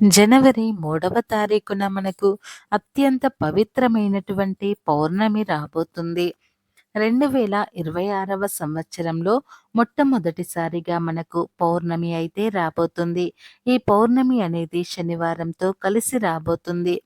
జనవరి మూడవ తారీఖున మనకు అత్యంత పవిత్రమైనటువంటి పౌర్ణమి రాబోతుంది. రెండు వేల ఇరవై ఆరవ సంవత్సరంలో మొట్టమొదటిసారిగా మనకు పౌర్ణమి అయితే రాబోతుంది. ఈ పౌర్ణమి అనేది శనివారంతో కలిసి రాబోతుంది.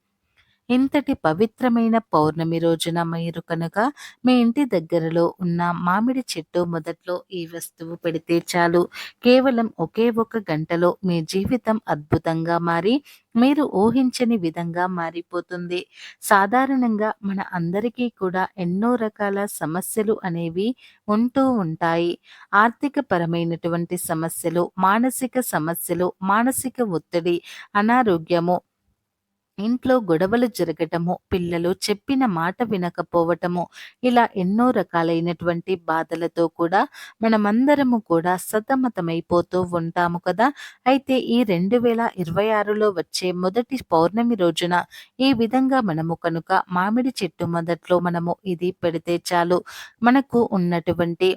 ఇంతటి పవిత్రమైన పౌర్ణమి రోజున మీరు కనుక మీ ఇంటి దగ్గరలో ఉన్న మామిడి చెట్టు మొదట్లో ఈ వస్తువు పెడితే చాలు. కేవలం ఒకే ఒక గంటలో మీ జీవితం అద్భుతంగా మారి మీరు ఊహించని విధంగా మారిపోతుంది. సాధారణంగా మన అందరికీ కూడా ఎన్నో రకాల సమస్యలు అనేవి ఉంటూ ఉంటాయి. ఆర్థిక పరమైనటువంటి సమస్యలు మానసిక సమస్యలు మానసిక ఒత్తిడి అనారోగ్యము ఇంట్లో గొడవలు జరగటము పిల్లలు చెప్పిన మాట వినకపోవటము ఇలా ఎన్నో రకాలైనటువంటి బాధలతో కూడా మనమందరము కూడా సతమతమైపోతూ ఉంటాము కదా. అయితే ఈ రెండు వేల ఇరవై ఆరులో వచ్చే మొదటి పౌర్ణమి రోజున ఈ విధంగా మనము కనుక మామిడి చెట్టు మొదట్లో మనము ఇది పెడితే చాలు. మనకు ఉన్నటువంటి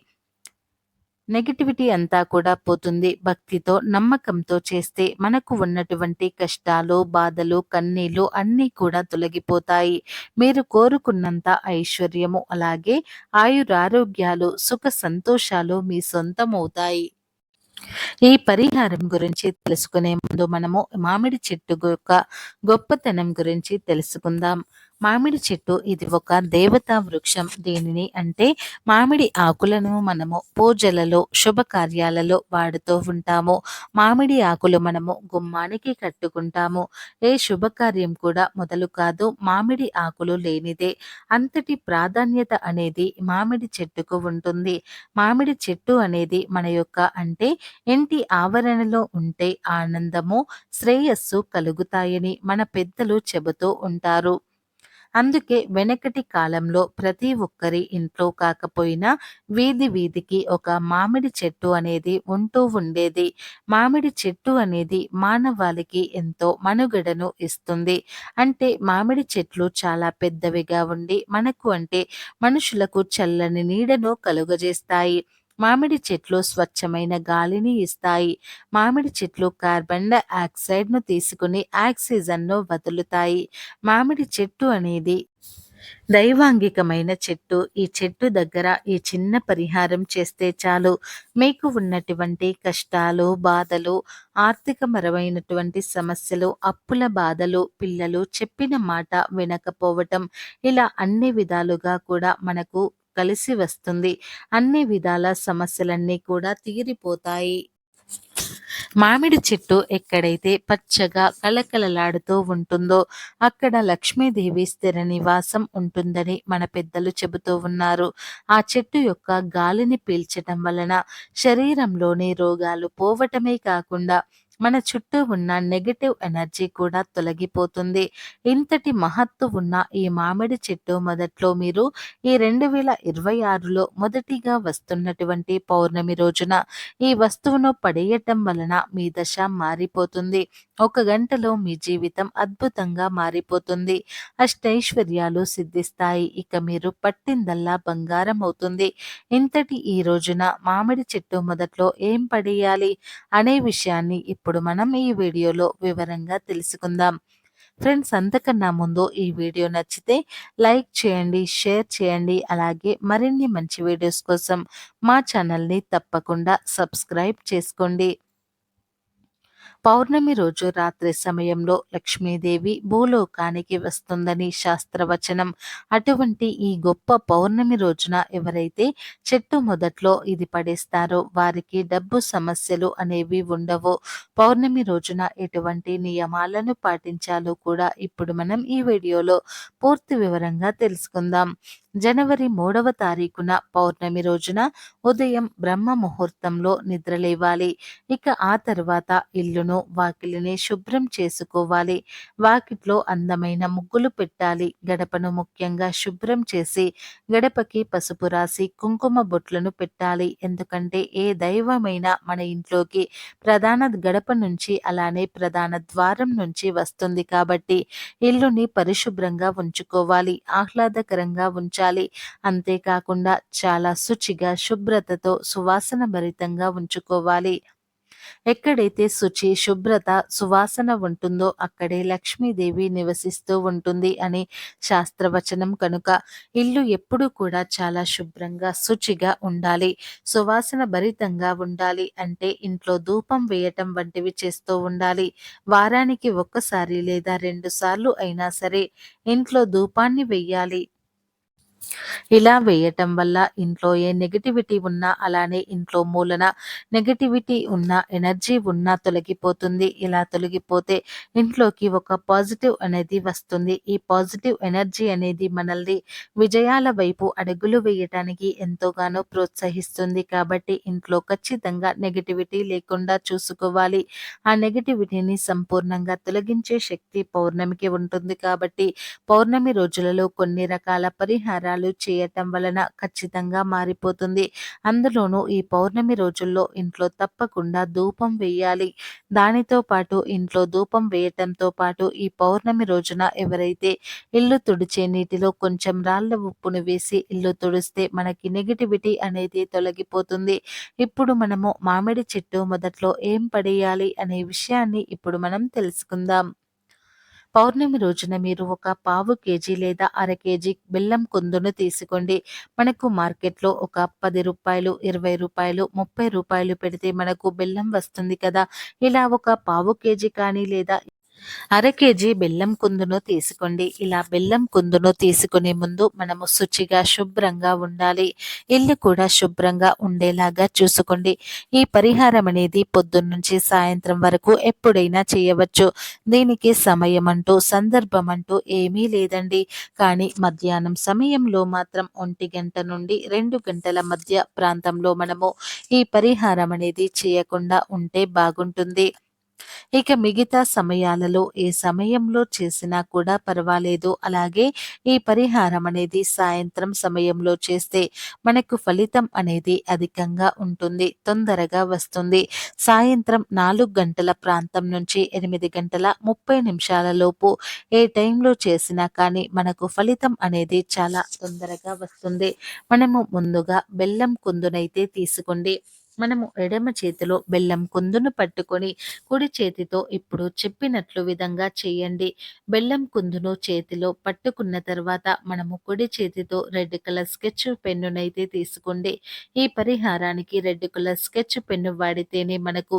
నెగిటివిటీ అంతా కూడా పోతుంది. భక్తితో నమ్మకంతో చేస్తే మనకు ఉన్నటువంటి కష్టాలు బాధలు కన్నీళ్ళు అన్నీ కూడా తొలగిపోతాయి. మీరు కోరుకున్నంత ఐశ్వర్యము అలాగే ఆయురారోగ్యాలు సుఖ సంతోషాలు మీ సొంతమవుతాయి. ఈ పరిహారం గురించి తెలుసుకునే ముందు మనము మామిడి చెట్టు యొక్క గొప్పతనం గురించి తెలుసుకుందాం. మామిడి చెట్టు ఇది ఒక దేవతా వృక్షం దీనిని అంటే మామిడి ఆకులను మనము పూజలలో శుభకార్యాలలో వాడుతూ ఉంటాము. మామిడి ఆకులు మనము గుమ్మానికి కట్టుకుంటాము. ఏ శుభకార్యం కూడా మొదలు కాదు మామిడి ఆకులు లేనిదే. అంతటి ప్రాధాన్యత అనేది మామిడి చెట్టుకు ఉంటుంది. మామిడి చెట్టు అనేది మన యొక్క అంటే ఇంటి ఆవరణలో ఉంటే ఆనందము శ్రేయస్సు కలుగుతాయని మన పెద్దలు చెబుతూ ఉంటారు. అందుకే వెనకటి కాలంలో ప్రతి ఒక్కరి ఇంట్లో కాకపోయినా వీధి వీధికి ఒక మామిడి చెట్టు అనేది ఉంటూ ఉండేది. మామిడి చెట్టు అనేది మానవాళికి ఎంతో మనుగడను ఇస్తుంది. అంటే మామిడి చెట్లు చాలా పెద్దవిగా ఉండి మనకు అంటే మనుషులకు చల్లని నీడను కలుగజేస్తాయి. మామిడి చెట్లు స్వచ్ఛమైన గాలిని ఇస్తాయి. మామిడి చెట్లు కార్బన్ డైఆక్సైడ్ను తీసుకుని ఆక్సిజన్ను వదులుతాయి. మామిడి చెట్టు అనేది దైవాంగికమైన చెట్టు. ఈ చెట్టు దగ్గర ఈ చిన్న పరిహారం చేస్తే చాలు. మీకు ఉన్నటువంటి కష్టాలు బాధలు ఆర్థికపరమైనటువంటి సమస్యలు అప్పుల బాధలు పిల్లలు చెప్పిన మాట వినకపోవటం ఇలా అన్ని విధాలుగా కూడా మనకు కలిసి వస్తుంది. అన్ని విధాల సమస్యలన్నీ కూడా తీరిపోతాయి. మామిడి చెట్టు ఎక్కడైతే పచ్చగా కళకళలాడుతూ ఉంటుందో అక్కడ లక్ష్మీదేవి స్థిర నివాసం ఉంటుందని మన పెద్దలు చెబుతూ ఉన్నారు. ఆ చెట్టు యొక్క గాలిని పీల్చటం వలన శరీరంలోని రోగాలు పోవటమే కాకుండా మన చుట్టూ ఉన్న నెగటివ్ ఎనర్జీ కూడా తొలగిపోతుంది. ఇంతటి మహత్తు ఉన్న ఈ మామిడి చెట్టు మొదట్లో మీరు ఈ రెండు వేల ఇరవై ఆరులో మొదటిగా వస్తున్నటువంటి పౌర్ణమి రోజున ఈ వస్తువును పడేయటం వలన మీ దశ మారిపోతుంది. ఒక గంటలో మీ జీవితం అద్భుతంగా మారిపోతుంది. అష్టైశ్వర్యాలు సిద్ధిస్తాయి. ఇక మీరు పట్టిందల్లా బంగారం అవుతుంది. ఇంతటి ఈ రోజున మామిడి చెట్టు మొదట్లో ఏం పడేయాలి? అనే విషయాన్ని ఇప్పుడు ఇప్పుడు మనం ఈ వీడియోలో వివరంగా తెలుసుకుందాం. ఫ్రెండ్స్ అంతకన్నా ముందు ఈ వీడియో నచ్చితే లైక్ చేయండి షేర్ చేయండి అలాగే మరిన్ని మంచి వీడియోస్ కోసం మా ఛానల్ని తప్పకుండా సబ్స్క్రైబ్ చేసుకోండి. పౌర్ణమి రోజు రాత్రి సమయంలో లక్ష్మీదేవి భూలోకానికి వస్తుందని శాస్త్రవచనం. అటువంటి ఈ గొప్ప పౌర్ణమి రోజున ఎవరైతే చెట్టు మొదట్లో ఇది పడేస్తారో వారికి డబ్బు సమస్యలు అనేవి ఉండవు. పౌర్ణమి రోజున ఎటువంటి నియమాలను పాటించాలో కూడా ఇప్పుడు మనం ఈ వీడియోలో పూర్తి వివరంగా తెలుసుకుందాం. జనవరి మూడవ తారీఖున పౌర్ణమి రోజున ఉదయం బ్రహ్మ ముహూర్తంలో నిద్రలేవాలి ఇక ఆ తర్వాత ఇల్లును వాకిలిని శుభ్రం చేసుకోవాలి. వాకిట్లో అందమైన ముగ్గులు పెట్టాలి. గడపను ముఖ్యంగా శుభ్రం చేసి గడపకి పసుపు రాసి కుంకుమ బొట్లను పెట్టాలి. ఎందుకంటే ఏ దైవమైనా మన ఇంట్లోకి ప్రధాన గడప నుంచి అలానే ప్రధాన ద్వారం నుంచి వస్తుంది కాబట్టి ఇల్లుని పరిశుభ్రంగా ఉంచుకోవాలి. ఆహ్లాదకరంగా ఉంచాలి ఉంచాలి. అంతేకాకుండా చాలా శుచిగా శుభ్రతతో సువాసన భరితంగా ఉంచుకోవాలి. ఎక్కడైతే శుచి శుభ్రత సువాసన ఉంటుందో అక్కడే లక్ష్మీదేవి నివసిస్తూ ఉంటుంది అని శాస్త్రవచనం కనుక. ఇల్లు ఎప్పుడూ కూడా చాలా శుభ్రంగా శుచిగా ఉండాలి. సువాసన భరితంగా ఉండాలి అంటే ఇంట్లో ధూపం వేయటం వంటివి చేస్తూ ఉండాలి. వారానికి ఒక్కసారి లేదా రెండు సార్లు అయినా సరే ఇంట్లో ధూపాన్ని వెయ్యాలి. ఇలా వేయటం వల్ల ఇంట్లో ఏ నెగిటివిటీ ఉన్నా అలానే ఇంట్లో మూలన నెగిటివిటీ ఉన్న ఎనర్జీ ఉన్నా తొలగిపోతుంది. ఇలా తొలగిపోతే ఇంట్లోకి ఒక పాజిటివ్ అనేది వస్తుంది. ఈ పాజిటివ్ ఎనర్జీ అనేది మనల్ని విజయాల వైపు అడుగులు వేయటానికి ఎంతోగానో ప్రోత్సహిస్తుంది. కాబట్టి ఇంట్లో ఖచ్చితంగా నెగిటివిటీ లేకుండా చూసుకోవాలి. ఆ నెగిటివిటీని సంపూర్ణంగా తొలగించే శక్తి పౌర్ణమికి ఉంటుంది. కాబట్టి పౌర్ణమి రోజులలో కొన్ని రకాల పరిహారాలు చేయటం వలన ఖచ్చితంగా మారిపోతుంది. అందులోనూ ఈ పౌర్ణమి రోజుల్లో ఇంట్లో తప్పకుండా ధూపం వేయాలి. దానితో పాటు ఇంట్లో ధూపం వేయటంతో పాటు ఈ పౌర్ణమి రోజున ఎవరైతే ఇల్లు తుడిచే నీటిలో కొంచెం రాళ్ళ ఉప్పును వేసి ఇల్లు తుడిస్తే మనకి నెగిటివిటీ అనేది తొలగిపోతుంది. ఇప్పుడు మనము మామిడి చెట్టు మొదట్లో ఏం పడేయాలి అనే విషయాన్ని ఇప్పుడు మనం తెలుసుకుందాం. పౌర్ణమి రోజున మీరు ఒక పావు కేజీ లేదా అర కేజీ బెల్లం కుందును తీసుకోండి. మనకు మార్కెట్లో ఒక పది రూపాయలు ఇరవై రూపాయలు ముప్పై రూపాయలు పెడితే మనకు బెల్లం వస్తుంది కదా. ఇలా ఒక పావు కేజీ కానీ లేదా అర కేజీ బెల్లం కుందును తీసుకోండి. ఇలా బెల్లం కుందును తీసుకునే ముందు మనము శుచిగా శుభ్రంగా ఉండాలి. ఇల్లు కూడా శుభ్రంగా ఉండేలాగా చూసుకోండి. ఈ పరిహారం అనేది పొద్దున్నుంచి సాయంత్రం వరకు ఎప్పుడైనా చేయవచ్చు. దీనికి సమయం అంటూ సందర్భం అంటూ ఏమీ లేదండి. కానీ మధ్యాహ్నం సమయంలో మాత్రం ఒంటి గంట నుండి రెండు గంటల మధ్య ప్రాంతంలో మనము ఈ పరిహారం అనేది చేయకుండా ఉంటే బాగుంటుంది. ఇక మిగతా సమయాలలో ఏ సమయంలో చేసినా కూడా పర్వాలేదు. అలాగే ఈ పరిహారం అనేది సాయంత్రం సమయంలో చేస్తే మనకు ఫలితం అనేది అధికంగా ఉంటుంది తొందరగా వస్తుంది. సాయంత్రం నాలుగు గంటల ప్రాంతం నుంచి ఎనిమిది గంటల ముప్పై నిమిషాల లోపు ఏ టైంలో చేసినా కానీ మనకు ఫలితం అనేది చాలా తొందరగా వస్తుంది. మనము ముందుగా బెల్లం కుందునైతే తీసుకోండి. మనము ఎడమ చేతిలో బెల్లం కుందును పట్టుకొని కుడి చేతితో ఇప్పుడు చెప్పినట్లు విధంగా చేయండి. బెల్లం కుందును చేతిలో పట్టుకున్న తర్వాత మనము కుడి చేతితో రెడ్ కలర్ స్కెచ్ పెన్నునైతే తీసుకోండి. ఈ పరిహారానికి రెడ్ కలర్ స్కెచ్ పెన్ను వాడితేనే మనకు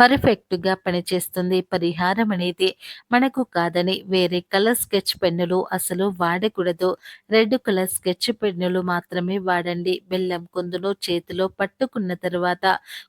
పర్ఫెక్ట్గా పనిచేస్తుంది. పరిహారం అనేది మనకు కాదని వేరే కలర్ స్కెచ్ పెన్నులు అసలు వాడకూడదు. రెడ్ కలర్ స్కెచ్ పెన్నులు మాత్రమే వాడండి. బెల్లం కుందును చేతిలో పట్టుకున్న తర్వాత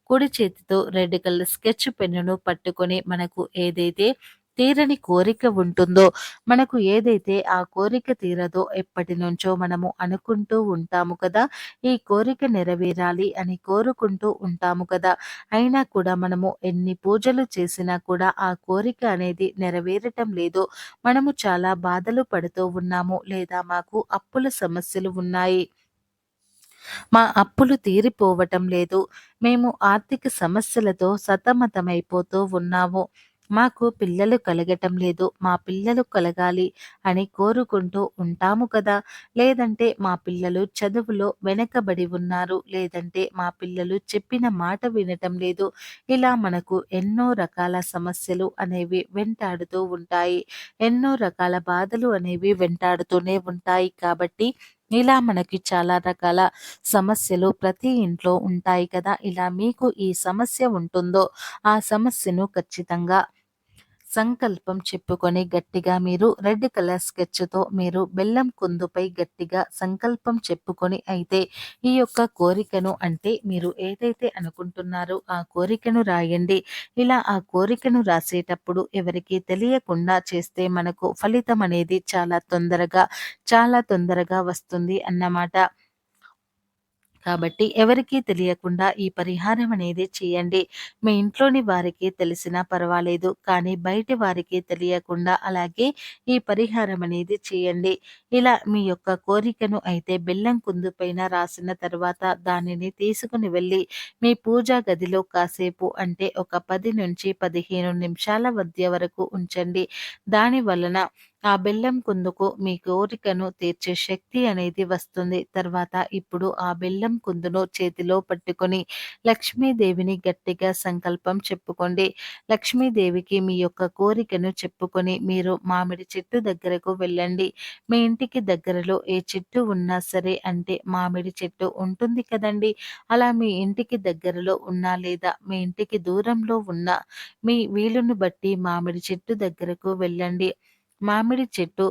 కుడి చేతితో రెడ్ కలర్ స్కెచ్ పెన్నును పట్టుకొని మనకు ఏదైతే తీరని కోరిక ఉంటుందో మనకు ఏదైతే ఆ కోరిక తీరదో ఎప్పటి నుంచో మనము అనుకుంటూ ఉంటాము కదా. ఈ కోరిక నెరవేరాలి అని కోరుకుంటూ ఉంటాము కదా. అయినా కూడా మనము ఎన్ని పూజలు చేసినా కూడా ఆ కోరిక అనేది నెరవేరటం లేదు. మనము చాలా బాధలు పడుతూ ఉన్నాము లేదా మాకు అప్పుల సమస్యలు ఉన్నాయి. మా అప్పులు తీరిపోవటం లేదు. మేము ఆర్థిక సమస్యలతో సతమతమైపోతూ ఉన్నాము. మాకు పిల్లలు కలగటం లేదు మా పిల్లలు కలగాలి అని కోరుకుంటూ ఉంటాము కదా. లేదంటే మా పిల్లలు చదువులో వెనకబడి ఉన్నారు లేదంటే మా పిల్లలు చెప్పిన మాట వినటం లేదు. ఇలా మనకు ఎన్నో రకాల సమస్యలు అనేవి వెంటాడుతూ ఉంటాయి. ఎన్నో రకాల బాధలు అనేవి వెంటాడుతూనే ఉంటాయి కాబట్టి ఇలా మనకి చాలా రకాల సమస్యలు ప్రతి ఇంట్లో ఉంటాయి కదా. ఇలా మీకు ఈ సమస్య ఉంటుందో ఆ సమస్యను ఖచ్చితంగా సంకల్పం చెప్పుకొని గట్టిగా మీరు రెడ్ కలర్ స్కెచ్తో మీరు బెల్లం కుందుపై గట్టిగా సంకల్పం చెప్పుకొని అయితే ఈ యొక్క కోరికను అంటే మీరు ఏదైతే అనుకుంటున్నారో ఆ కోరికను రాయండి. ఇలా ఆ కోరికను రాసేటప్పుడు ఎవరికి తెలియకుండా చేస్తే మనకు ఫలితం అనేది చాలా తొందరగా చాలా తొందరగా వస్తుంది అన్నమాట. కాబట్టి ఎవరికీ తెలియకుండా ఈ పరిహారం అనేది చేయండి. మీ ఇంట్లోని వారికి తెలిసినా పర్వాలేదు కానీ బయటి వారికి తెలియకుండా అలాగే ఈ పరిహారం అనేది చేయండి. ఇలా మీ యొక్క కోరికను అయితే బెల్లం కుందు పైన రాసిన తర్వాత దానిని తీసుకుని వెళ్ళి మీ పూజా గదిలో కాసేపు అంటే ఒక పది నుంచి పదిహేను నిమిషాల మధ్య వరకు ఉంచండి. దాని వలన ఆ బెల్లం కుందుకు మీ కోరికను తీర్చే శక్తి అనేది వస్తుంది. తర్వాత ఇప్పుడు ఆ బెల్లం కుందును చేతిలో పట్టుకొని లక్ష్మీదేవిని గట్టిగా సంకల్పం చెప్పుకోండి. లక్ష్మీదేవికి మీ యొక్క కోరికను చెప్పుకొని మీరు మామిడి చెట్టు దగ్గరకు వెళ్ళండి. మీ ఇంటికి దగ్గరలో ఏ చెట్టు ఉన్నా సరే అంటే మామిడి చెట్టు ఉంటుంది కదండీ! అలా మీ ఇంటికి దగ్గరలో ఉన్నా లేదా మీ ఇంటికి దూరంలో ఉన్న మీ వీలుని బట్టి మామిడి చెట్టు దగ్గరకు వెళ్ళండి. మామిడి చెట్టు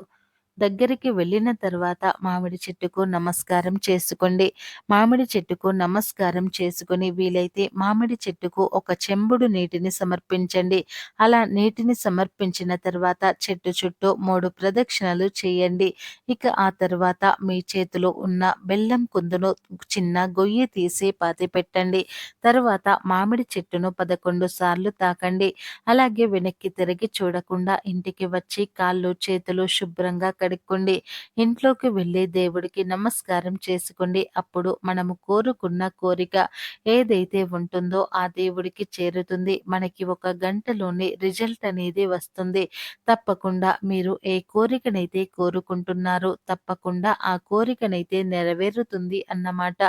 దగ్గరికి వెళ్ళిన తర్వాత మామిడి చెట్టుకు నమస్కారం చేసుకోండి. మామిడి చెట్టుకు నమస్కారం చేసుకొని వీలైతే మామిడి చెట్టుకు ఒక చెంబుడు నీటిని సమర్పించండి. అలా నీటిని సమర్పించిన తర్వాత చెట్టు చుట్టూ మూడు ప్రదక్షిణలు చేయండి. ఇక ఆ తర్వాత మీ చేతిలో ఉన్న బెల్లం కుందును చిన్న గొయ్యి తీసి పాతిపెట్టండి. తర్వాత మామిడి చెట్టును పదకొండు సార్లు తాకండి. అలాగే వెనక్కి తిరిగి చూడకుండా ఇంటికి వచ్చి కాళ్ళు చేతులు శుభ్రంగా కడుక్కోండి ఇంట్లోకి వెళ్ళి దేవుడికి నమస్కారం చేసుకోండి. అప్పుడు మనము కోరుకున్న కోరిక ఏదైతే ఉంటుందో ఆ దేవుడికి చేరుతుంది. మనకి ఒక గంటలోనే రిజల్ట్ అనేది వస్తుంది. తప్పకుండా మీరు ఏ కోరికనైతే కోరుకుంటున్నారో తప్పకుండా ఆ కోరికనైతే నెరవేరుతుంది అన్నమాట.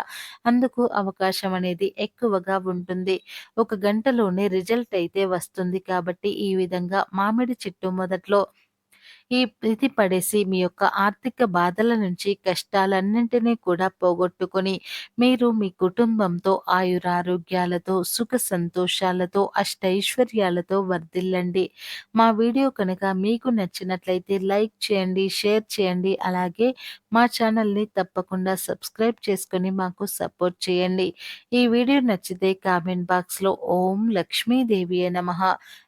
అందుకు అవకాశం అనేది ఎక్కువగా ఉంటుంది. ఒక గంటలోనే రిజల్ట్ అయితే వస్తుంది. కాబట్టి ఈ విధంగా మామిడి చెట్టు మొదట్లో ఈ ప్రీతి పడేసి మీ యొక్క ఆర్థిక బాధల నుంచి కష్టాలన్నింటినీ కూడా పోగొట్టుకొని మీరు మీ కుటుంబంతో ఆయురారోగ్యాలతో సుఖ సంతోషాలతో అష్టైశ్వర్యాలతో వర్ధిల్లండి. మా వీడియో కనుక మీకు నచ్చినట్లయితే లైక్ చేయండి షేర్ చేయండి అలాగే మా ఛానల్ని తప్పకుండా సబ్స్క్రైబ్ చేసుకొని మాకు సపోర్ట్ చేయండి. ఈ వీడియో నచ్చితే కామెంట్ బాక్స్లో ఓం లక్ష్మీదేవి నమ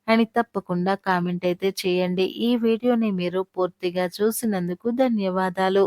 అని తప్పకుండా కామెంట్ అయితే చేయండి. ఈ వీడియోని మీరు పూర్తిగా చూసినందుకు ధన్యవాదాలు.